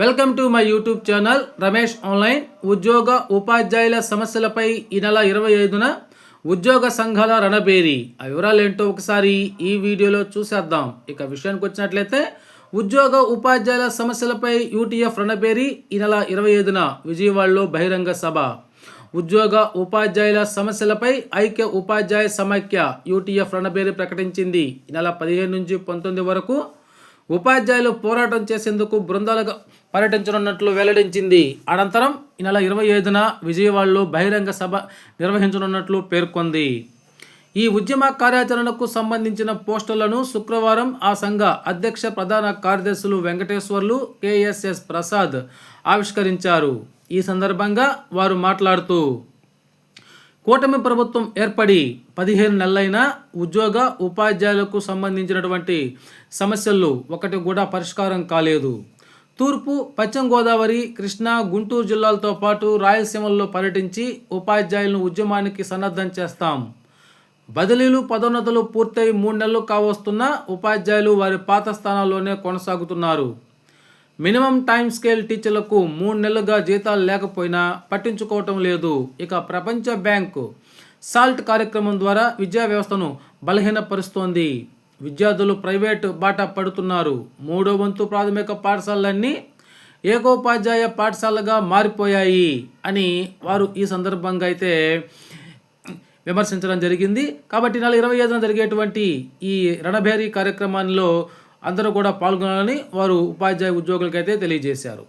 Welcome to my YouTube channel Ramesh online ఉద్యోగ ఉపాధ్యాయుల సమస్యలపై ఈ నెల ఇరవై ఐదున ఉద్యోగ సంఘాల రణబేరి. ఆ వివరాలు ఏంటో ఒకసారి ఈ వీడియోలో చూసేద్దాం. ఇక విషయానికి వచ్చినట్లయితే ఉద్యోగ ఉపాధ్యాయుల సమస్యలపై యూటీఎఫ్ రణబేరి ఈ నెల ఇరవై ఐదున విజయవాడలో బహిరంగ సభ. ఉద్యోగ ఉపాధ్యాయుల సమస్యలపై ఐక్య ఉపాధ్యాయ సమైక్య యూటీఎఫ్ రణబేరి ప్రకటించింది. ఈ నెల పదిహేను నుంచి పంతొమ్మిది వరకు ఉపాధ్యాయులు పోరాటం చేసేందుకు బృందాలుగా పర్యటించనున్నట్లు వెల్లడించింది. అనంతరం ఈ నెల ఇరవై ఐదున విజయవాడలో బహిరంగ సభ నిర్వహించనున్నట్లు పేర్కొంది. ఈ ఉద్యమ కార్యాచరణకు సంబంధించిన పోస్టర్లను శుక్రవారం ఆ సంఘ అధ్యక్ష ప్రధాన కార్యదర్శులు వెంకటేశ్వర్లు కేఎస్ఎస్ ప్రసాద్ ఆవిష్కరించారు. ఈ సందర్భంగా వారు మాట్లాడుతూ కూటమి ప్రభుత్వం ఏర్పడి పదిహేను నెలలైనా ఉద్యోగ ఉపాధ్యాయులకు సంబంధించినటువంటి సమస్యలు ఒకటి కూడా పరిష్కారం కాలేదు. తూర్పు పశ్చిమ గోదావరి కృష్ణా గుంటూరు జిల్లాలతో పాటు రాయలసీమల్లో పర్యటించి ఉపాధ్యాయులను ఉద్యమానికి సన్నద్ధం చేస్తాం. బదిలీలు పదోన్నతులు పూర్తయి మూడు నెలలు కావస్తున్నా ఉపాధ్యాయులు వారి పాత స్థానాల్లోనే కొనసాగుతున్నారు. మినిమం టైం స్కేల్ టీచర్లకు మూడు నెలలుగా జీతాలు లేకపోయినా పట్టించుకోవటం లేదు. ఇక ప్రపంచ బ్యాంకు సాల్ట్ కార్యక్రమం ద్వారా విద్యా వ్యవస్థను బలహీనపరుస్తోంది. విద్యార్థులు ప్రైవేటు బాట పడుతున్నారు. మూడో వంతు ప్రాథమిక పాఠశాలలన్నీ ఏకోపాధ్యాయ పాఠశాలగా మారిపోయాయి అని వారు ఈ సందర్భంగా అయితే విమర్శించడం జరిగింది. కాబట్టి నెల ఇరవై ఐదున జరిగేటువంటి ఈ రణభేరీ కార్యక్రమాల్లో అందరూ కూడా పాల్గొనాలని వారు ఉపాధ్యాయ ఉద్యోగులకైతే తెలియజేశారు.